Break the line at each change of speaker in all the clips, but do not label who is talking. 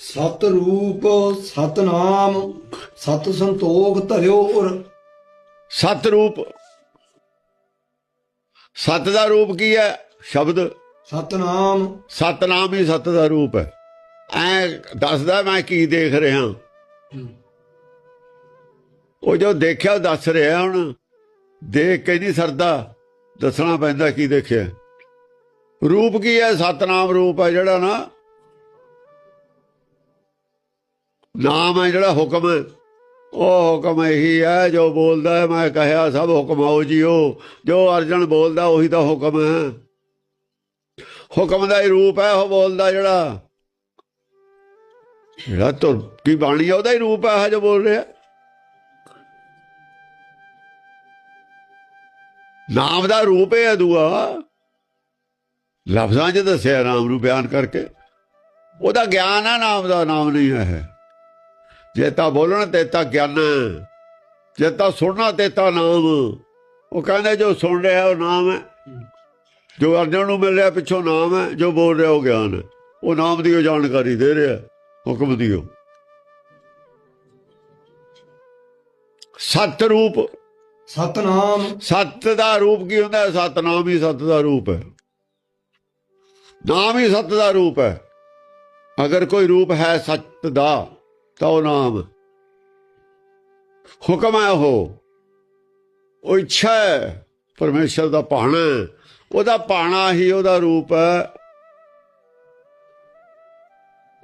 ਸਤ ਰੂਪ ਸਤ ਨਾਮ ਸਤ ਸੰਤੋਖ ਧਰਿਓ ਉਰ
ਸਤ ਰੂਪ ਸਤ ਦਾ ਰੂਪ ਕੀ ਹੈ? ਸ਼ਬਦ।
ਸਤ ਨਾਮ
ਸਤਨਾਮ ਹੀ ਸਤ ਦਾ ਰੂਪ ਹੈ। ਐ ਦੱਸਦਾ ਮੈਂ ਕੀ ਦੇਖ ਰਿਹਾ। ਉਹ ਜੋ ਦੇਖਿਆ ਦੱਸ ਰਿਹਾ ਹੁਣ। ਦੇਖ ਕੇ ਨਹੀਂ ਸਰਦਾ। ਦੱਸਣਾ ਪੈਂਦਾ ਕੀ ਦੇਖਿਆ। ਰੂਪ ਕੀ ਹੈ? ਸਤਨਾਮ ਰੂਪ ਹੈ ਜਿਹੜਾ ਨਾ। ਨਾਮ ਹੈ ਜਿਹੜਾ ਹੁਕਮ ਹੈ ਉਹ ਹੁਕਮ ਇਹੀ ਹੈ, ਜੋ ਬੋਲਦਾ ਹੈ, ਮੈਂ ਕਹਿਆ ਸਭ ਹੁਕਮ ਆਓ ਜੀਓ। ਜੋ ਅਰਜਨ ਬੋਲਦਾ, ਉਹੀ ਤਾਂ ਹੁਕਮ ਹੈ। ਹੁਕਮ ਦਾ ਹੀ ਰੂਪ ਹੈ, ਉਹ ਬੋਲਦਾ ਜਿਹੜਾ ਜਿਹੜਾ ਤੁਰ ਕੀ ਬਾਣੀ ਹੈ, ਉਹਦਾ ਹੀ ਰੂਪ ਹੈ ਜੋ ਬੋਲ ਰਿਹਾ। ਨਾਮ ਦਾ ਰੂਪ ਹੈ ਦੂਆ। ਲਫ਼ਜ਼ਾਂ 'ਚ ਦੱਸਿਆ ਨਾਮ ਨੂੰ ਬਿਆਨ ਕਰਕੇ। ਉਹਦਾ ਗਿਆਨ ਹੈ, ਨਾਮ ਦਾ, ਨਾਮ ਨਹੀਂ ਹੈ ਜੇ ਤਾਂ ਬੋਲਣ ਤੇ ਤਾਂ ਗਿਆਨ। ਜੇ ਤਾਂ ਸੁਣਨਾ ਤੇ ਤਾਂ ਨਾਮ। ਉਹ ਕਹਿੰਦੇ ਜੋ ਸੁਣ ਰਿਹਾ ਉਹ ਨਾਮ ਹੈ। ਜੋ ਅਰਜਨ ਨੂੰ ਮਿਲ ਰਿਹਾ ਪਿੱਛੋਂ ਨਾਮ ਹੈ ਜੋ ਬੋਲ ਰਿਹਾ ਉਹ ਗਿਆਨ ਹੈ। ਉਹ ਨਾਮ ਦੀ ਉਹ ਜਾਣਕਾਰੀ ਦੇ ਰਿਹਾ ਹੁਕਮ ਦੀ ਉਹ। ਸਤ ਰੂਪ
ਸਤ ਨਾਮ
ਸਤ ਦਾ ਰੂਪ ਕੀ ਹੁੰਦਾ? ਹੈ ਸਤਨਾਮ ਹੀ ਸਤ ਦਾ ਰੂਪ ਹੈ। ਨਾਮ ਹੀ ਸਤ ਦਾ ਰੂਪ ਹੈ। ਅਗਰ ਕੋਈ ਰੂਪ ਹੈ ਸਤ ਦਾ ਤਾਂ ਉਹ ਨਾਮ ਹੁਕਮ ਹੈ ਉਹ ਉਹ ਇੱਛਾ ਹੈ ਪਰਮੇਸ਼ਰ ਦਾ ਪਾਣਾ। ਉਹਦਾ ਪਾਣਾ ਹੀ ਉਹਦਾ ਰੂਪ ਹੈ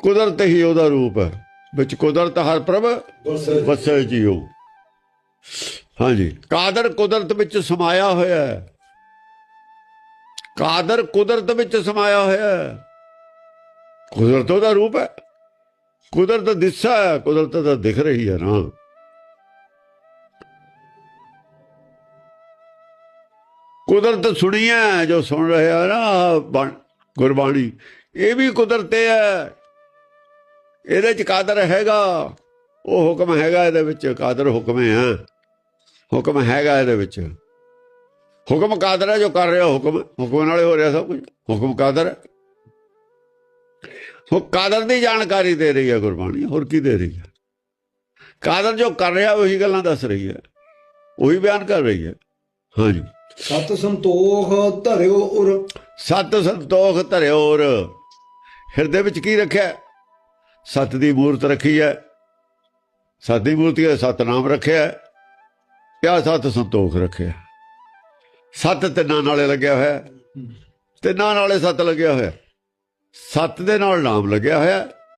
ਕੁਦਰਤ ਹੀ ਉਹਦਾ ਰੂਪ ਹੈ ਵਿੱਚ ਕੁਦਰਤ ਹਰ ਪ੍ਰਭ ਵਸੇ ਜੀਓ ਹਾਂਜੀ ਕਾਦਰ ਕੁਦਰਤ ਵਿੱਚ ਸਮਾਇਆ ਹੋਇਆ ਹੈ ਕਾਦਰ ਕੁਦਰਤ ਵਿੱਚ ਸਮਾਇਆ ਹੋਇਆ ਹੈ ਕੁਦਰਤ ਉਹਦਾ ਰੂਪ ਹੈ ਕੁਦਰਤ ਦਿਸਾ ਹੈ, ਕੁਦਰਤ ਤਾਂ ਦਿਖ ਰਹੀ ਹੈ ਨਾ। ਕੁਦਰਤ ਸੁਣੀਐ, ਜੋ ਸੁਣ ਰਿਹਾ ਨਾ ਗੁਰਬਾਣੀ। ਇਹ ਵੀ ਕੁਦਰਤ ਹੈ। ਇਹਦੇ ਚ ਕਾਦਰ ਹੈਗਾ। ਉਹ ਹੁਕਮ ਹੈਗਾ ਇਹਦੇ ਵਿੱਚ, ਕਾਦਰ ਹੁਕਮ ਹੈ। ਹੁਕਮ ਹੈਗਾ ਇਹਦੇ ਵਿੱਚ। ਹੁਕਮ ਕਾਦਰ ਹੈ ਜੋ ਕਰ ਰਿਹਾ, ਹੁਕਮ ਹੁਕਮ ਨਾਲੇ ਹੋ ਰਿਹਾ ਸਭ ਕੁਝ। ਹੁਕਮ ਕਾਦਰ ਉਹ ਕਾਦਰ ਦੀ ਜਾਣਕਾਰੀ ਦੇ ਰਹੀ ਹੈ ਗੁਰਬਾਣੀ ਹੋਰ ਕੀ ਦੇ ਰਹੀ ਹੈ? ਕਾਦਰ ਜੋ ਕਰ ਰਿਹਾ ਉਹੀ ਗੱਲਾਂ ਦੱਸ ਰਹੀ ਹੈ। ਉਹੀ ਬਿਆਨ ਕਰ ਰਹੀ ਹੈ। ਹਾਂਜੀ।
ਸਤ ਸੰਤੋਖ ਧਰਿਓ ਉਰ।
ਸਤ ਸੰਤੋਖ ਧਰਿਓਰ ਹਿਰਦੇ ਵਿੱਚ ਕੀ ਰੱਖਿਆ? ਸਤ ਦੀ ਮੂਰਤ ਰੱਖੀ ਹੈ। ਸਤ ਦੀ ਮੂਰਤੀ ਹੈ ਸਤਨਾਮ ਰੱਖਿਆ ਹੈ। ਕਿਆ ਸਤ ਸੰਤੋਖ ਰੱਖਿਆ। ਸਤ ਤਿੰਨਾਂ ਨਾਲੇ ਲੱਗਿਆ ਹੋਇਆ। ਤਿੰਨਾਂ ਨਾਲੇ ਸਤ ਲੱਗਿਆ ਹੋਇਆ। ਸਤ ਦੇ ਨਾਲ ਨਾਮ ਲੱਗਿਆ ਹੋਇਆ।